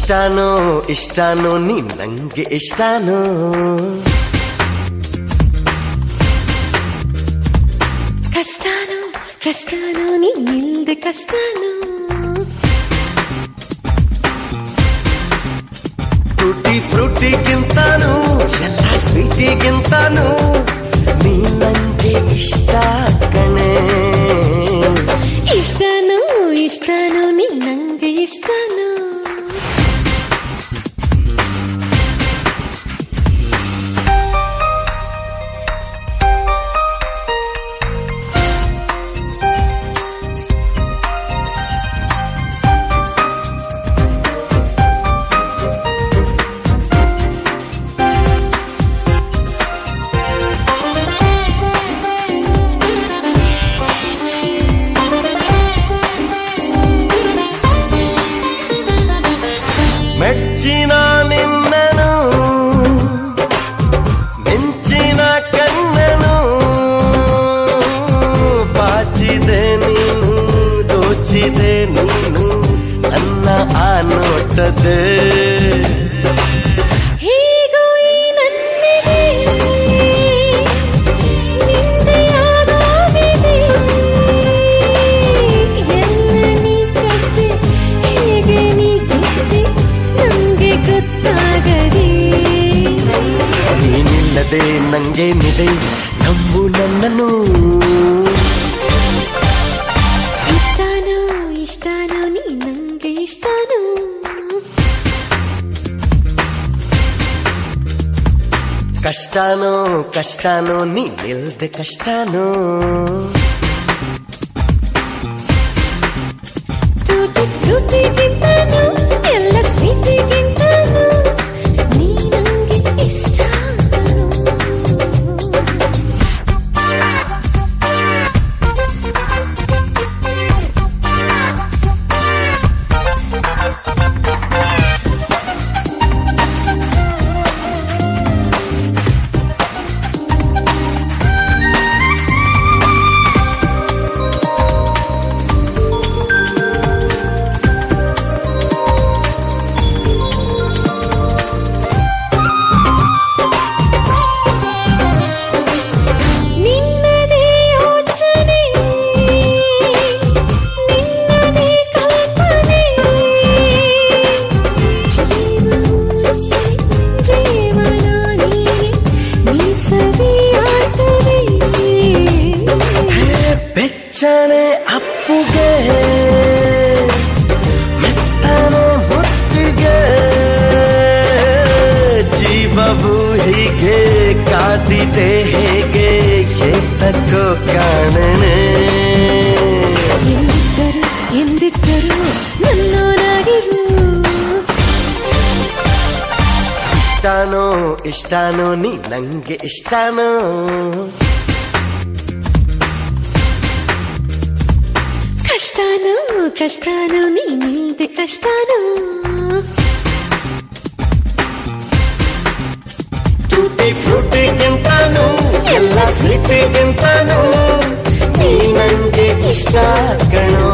ಇಷ್ಟಾನೋ ಇಷ್ಟಾನೋ ನೀ ನಂಗೆ ಇಷ್ಟಾನೋ ಕಷ್ಟಾನು ಕಷ್ಟಾನು ನಿನ್ನಿಲ್ದೆ ಕಷ್ಟಾನು ಟೂಟಿ ಫ್ರೂಟಿಗಿಂತಾನು ಎಲ್ಲ ಸ್ವೀಟಿಗಿಂತಾನು ನೀ ನಂಗೆ ಇಷ್ಟ ಕಣೆ ಇಷ್ಟಾನು ಇಷ್ಟಾನು ನೀ ನಂಗೆ ಇಷ್ಟಾನು ನೀನು ದೋಚಿದೆ ನೀನು ನನ್ನ ಆ ನೋಟದೆ ನಂಗೆ ನಿದೆ ನಂಬು ನಿಂದೆಯಾಗೋಗಿದೆ ಕಷ್ಟಾನೋ ಕಷ್ಟಾನೋ ನೀನಿಲ್ದೆ ಕಷ್ಟಾನೋ ಹೀಗೆ ಕಾದಿದೆ ಹೇಗೆ ಏತಕ್ಕೋ ಕಾಣನೆ ಎಂದಿದ್ದರು ಎಂದಿದ್ದರು ನನ್ನೋನಾಗಿರು ಇಷ್ಟಾನೋ ಇಷ್ಟಾನೋ ನೀ ನಂಗೆ ಇಷ್ಟಾನೋ ಕಷ್ಟಾನು ಕಷ್ಟಾನು ನೀನಿಲ್ದೆ ಕಷ್ಟಾನು ಟೂಟಿ ಫ್ರೂಟಿಗಿಂತಾನು ಎಲ್ಲ ಸ್ವೀಟಿಗಿಂತಾನು ನೀ ನಂಗೆ ಇಷ್ಟ ಕಣೋ